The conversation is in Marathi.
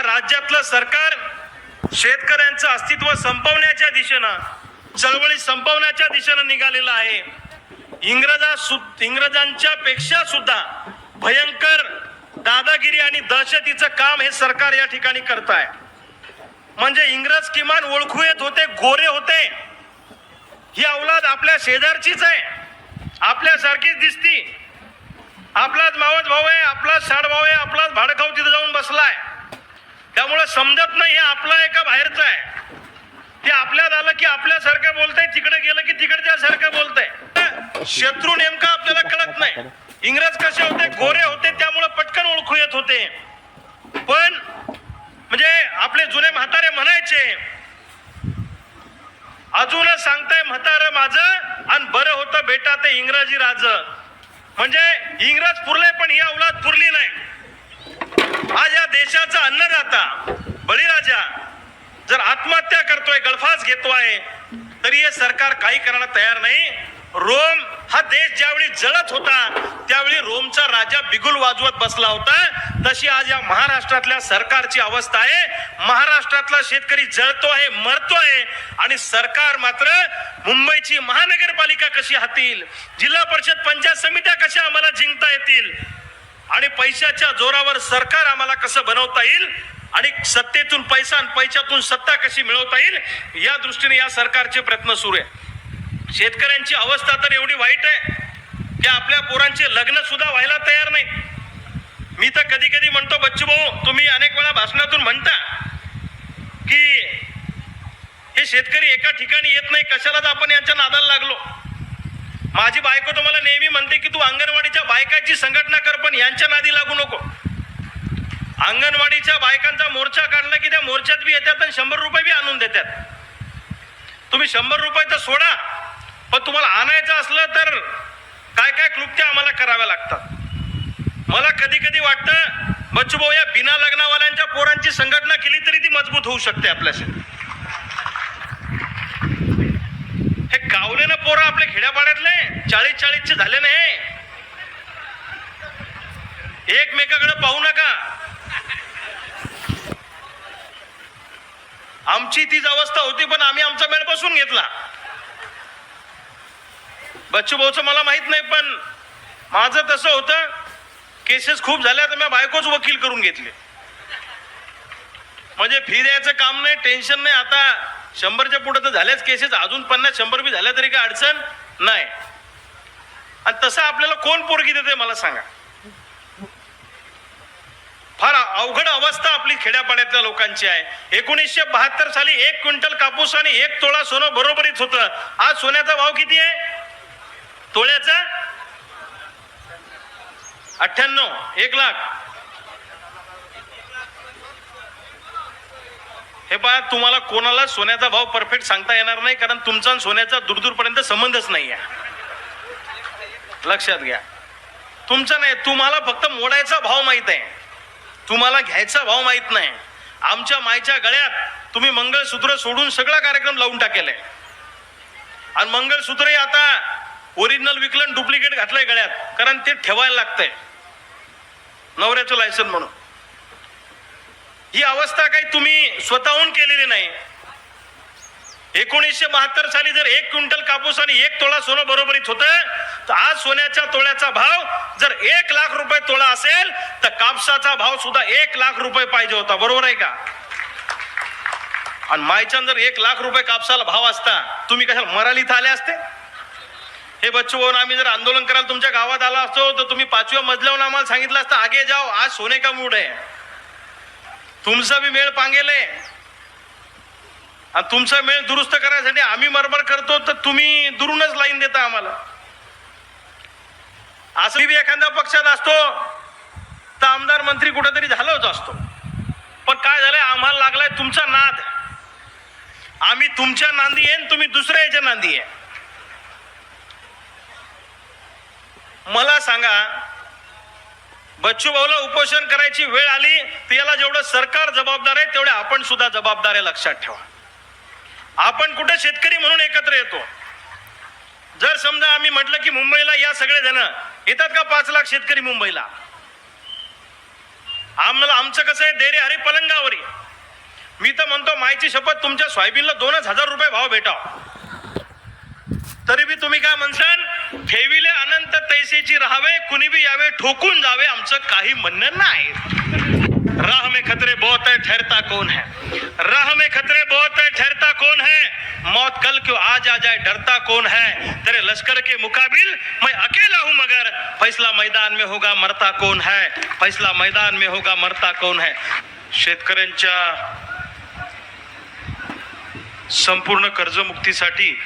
या राज्यातलं सरकार शेतकऱ्यांचं अस्तित्व संपवण्याच्या दिशेनं चळवळी संपवण्याच्या दिशेनं निघालेलं आहे. इंग्रजा सु इंग्रजांच्या पेक्षा सुद्धा भयंकर दादागिरी आणि दहशतीचं काम हे सरकार या ठिकाणी करत आहे म्हणजे इंग्रज किमान ओळखू येत होते गोरे होते. ही अवलाद आपल्या शेजारचीच आहे. आपल्यासारखीच दिसती. आपलाच मावस भाऊ आहे आपलाच साड भाऊ आहे आपलाच भाडखाऊ तिथे जाऊन बसलाय. त्यामुळे समजत नाही हे आपलं आहे का बाहेरचं आहे. ते आपल्यात आलं की आपल्यासारखं बोलतंय तिकडे गेलं की तिकडच्या सारखं बोलतंय. शत्रू नेमका आपल्याला कळत नाही. इंग्रज कसे होते गोरे होते त्यामुळे पटकन ओळखू येत होते. पण म्हणजे आपले जुने म्हातारे म्हणायचे अजून सांगताय म्हातारं माझं आणि बरं होतं बेटा ते इंग्रजी राज. म्हणजे इंग्रज पुरले पण ही अवलाद पुरली नाही. आज या देशाचा अन्नदाता बळीराजा जर आत्महत्या करतोय गळफास घेतोय तरी हे सरकार काही करायला तयार नाही. रोम हा देश ज्यावेळी जळत होता त्यावेळी रोमचा राजा बिगुल वाजवत बसला होता. तशी आज या महाराष्ट्रातल्या सरकारची अवस्था आहे. महाराष्ट्रातला शेतकरी जळतो आहे मरतो आहे. आणि सरकार मात्र मुंबईची महानगरपालिका कशी हातील जिल्हा परिषद पंचायत समिती कशा आम्हाला जिंकता येतील आणि पैशाच्या जोरावर सरकार आम्हाला कसं बनवता येईल? आणि सत्तेतून पैसा आणि पैशातून सत्ता कशी मिळवता येईल? या दृष्टीने या सरकारचे प्रयत्न सुरू आहे. शेतकऱ्यांची अवस्था तर एवढी वाईट आहे की आपल्या पोरांचे लग्न सुद्धा व्हायला तयार नाही. मी तर कधी कधी म्हणतो बच्चू भाऊ तुम्ही अनेक वेळा भाषणातून म्हणता की हे शेतकरी एका ठिकाणी येत नाही कशालाच आपण यांच्या नादाला लागलो? माझी बायको तुम्हाला नेहमी म्हणते की तू अंगणवाडीच्या बायकाची संघटना कर पण यांच्या नादी लागू नको. अंगणवाडीच्या बायकांचा मोर्चा काढला की त्या मोर्चात बी येतात आणि शंभर रुपये बी आणून देतात. तुम्ही शंभर रुपये तर सोडा पण तुम्हाला आणायचं असलं तर काय काय क्लुप्त्या आम्हाला कराव्या लागतात. मला कधी कधी वाटतं बच्चू भाऊ या बिना लग्नावाल्यांच्या पोरांची संघटना केली तरी ती मजबूत होऊ शकते आपल्याशी. पोरं आपल्या खेड्यापाड्यातले चाळीस चाळीसचे झाले नाही. एकमेकाकडे पाहू नका. आमची तीच अवस्था होती पण आम्ही आमचा मेळ बसून घेतला. बच्चू भाऊचं मला माहीत नाही पण माझं तसं होतं केसेस खूप झाल्या तर मी बायकोच वकील करून घेतले. म्हणजे फी द्यायचं काम नाही टेन्शन नाही. आता शंभरच्या पुढे तर झाल्याच केसेस अजून पन्नास शंभर बी झाल्या तरी काही अडचण नाही. आणि तसं आपल्याला कोण पोरगी देते मला सांगा. फार अवघड अवस्था आपली खेड्यापाड्यातल्या लोकांची आहे. एकोणीसशे बहात्तर साली एक क्विंटल कापूस आणि एक तोळा सोनं बरोबरीच होतं. आज सोन्याचा भाव किती आहे? तोळ्याचा? अठ्ठ्याण्णव एक लाख. हे पहा तुम्हाला कोणाला सोन्याचा भाव परफेक्ट सांगता येणार नाही कारण तुमचा आणि सोन्याचा दूरदूरपर्यंत संबंधच नाही आहे लक्षात घ्या. तुमचा नाही तुम्हाला फक्त मोडायचा भाव माहीत आहे. तुम्हाला घ्यायचा भाव माहीत नाही. आमच्या मायच्या गळ्यात तुम्ही मंगळसूत्र सोडून सगळा कार्यक्रम लावून टाकेलाय. आणि मंगळसूत्रही आता ओरिजिनल विकलं डुप्लिकेट घातलंय गळ्यात कारण ते ठेवायला लागतंय. नवऱ्याचं लायसन म्हणून. ही अवस्था काही तुम्ही स्वतःहून केलेली नाही. एकोणीसशे बहात्तर साली जर एक क्विंटल कापूस आणि एक तोळा सोनं बरोबरीत होतं तर आज सोन्याच्या तोळ्याचा भाव जर एक लाख रुपये तोळा असेल तर कापसाचा भाव सुद्धा एक लाख रुपये पाहिजे होता. बरोबर आहे का? आणि मायच्यान जर एक लाख रुपये कापसाला भाव असता तुम्ही कशाला मराली इथं आले असते? हे बच्चू भाऊन आम्ही जर आंदोलन करायला तुमच्या गावात आला असतो तर तुम्ही पाचव्या मजल्यावर आम्हाला सांगितलं असतं आगे जाओ आज सोने का मूड आहे. तुमचा बी मेळ पांगेले आणि तुमचा मेळ दुरुस्त करायसाठी आम्ही मरमर करतो तर तुम्ही दुरूनच लाईन देता आम्हाला. असं बी एखाद्या पक्षात असतो तर आमदार मंत्री कुठेतरी झालोच असतो. पण काय झालंय आम्हाला लागलाय तुमचा नाद. आम्ही तुमच्या नांदी आहे आणि तुम्ही दुसऱ्या याच्या नांदी आहे. मला सांगा बच्चू भाऊला उपोषण करायची वेळ आली तर याला जेवढं सरकार जबाबदार आहे तेवढे आपण सुद्धा जबाबदार आहे लक्षात ठेवा. आपण कुठे शेतकरी म्हणून एकत्र येतो? जर समजा आम्ही म्हटलं की मुंबईला या सगळे जण येतात का पाच लाख शेतकरी मुंबईला? आम्हाला आमचं कसं आहे देरे हरी पलंगावरी. मी तर म्हणतो मायची शपथ तुमच्या सोयाबीनला दोनच हजार रुपये भाव भेटाव. तरी बी तुम्ही काय म्हणसान ठेविले अनंत राहावे कुणी बी यावे ठोकून जावे आमचं काही म्हणणं नाही. राह में खतरे बहुत है ठहरता कौन है? राह में खतरे बहुत है ठहरता कौन है? मौत कल क्यों आज आ जाए डरता कौन है? तेरे लश्कर के मुकाबिल मैं अकेला हूं मगर। फैसला मैदान में होगा मरता कौन है? फैसला मैदान में होगा मरता कौन है? शेतकऱ्यांच्या संपूर्ण कर्जमुक्तीसाठी